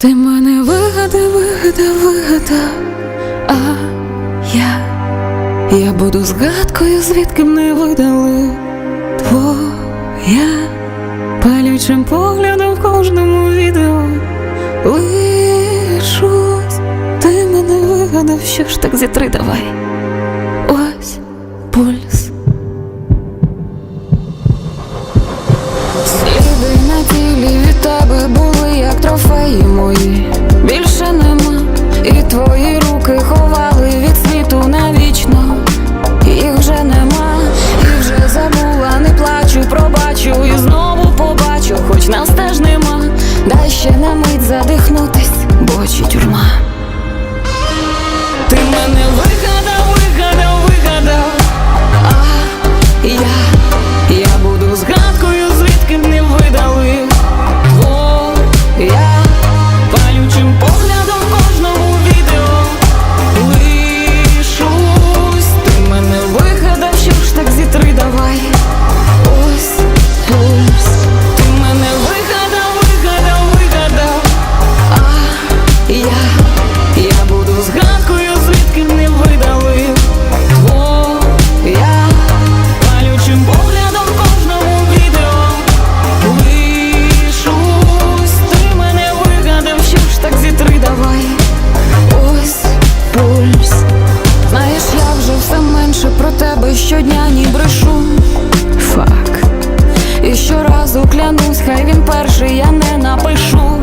Ти мене вигадав, вигадав, вигадав, а я, я буду згадкою, звідки мене видали твоя палючим поглядом в кожному відео лишусь. Ти мене вигадав, що ж так зітри давай. Щодня ні брешу. Фак. І щоразу клянусь, хай він перший, я не напишу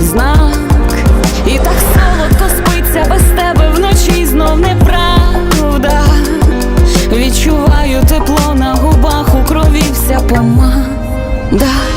знак. І так солодко спиться без тебе вночі знов неправда. Відчуваю тепло на губах, у крові вся помада.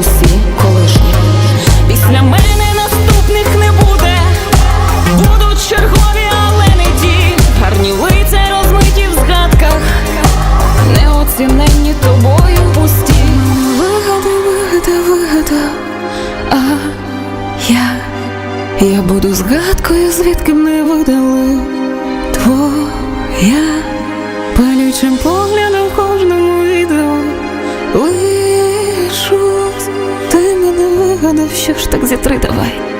Усі колишні. Після мене наступних не буде. Будуть чергові, але не ті. Гарні лиця розмиті в згадках, неоціненні тобою пусті. Вигадав, вигадав, вигадав, а я, я буду згадкою, звідки мене видали. Твоя палючим поглядом кожному відео мене що ж так зітри давай.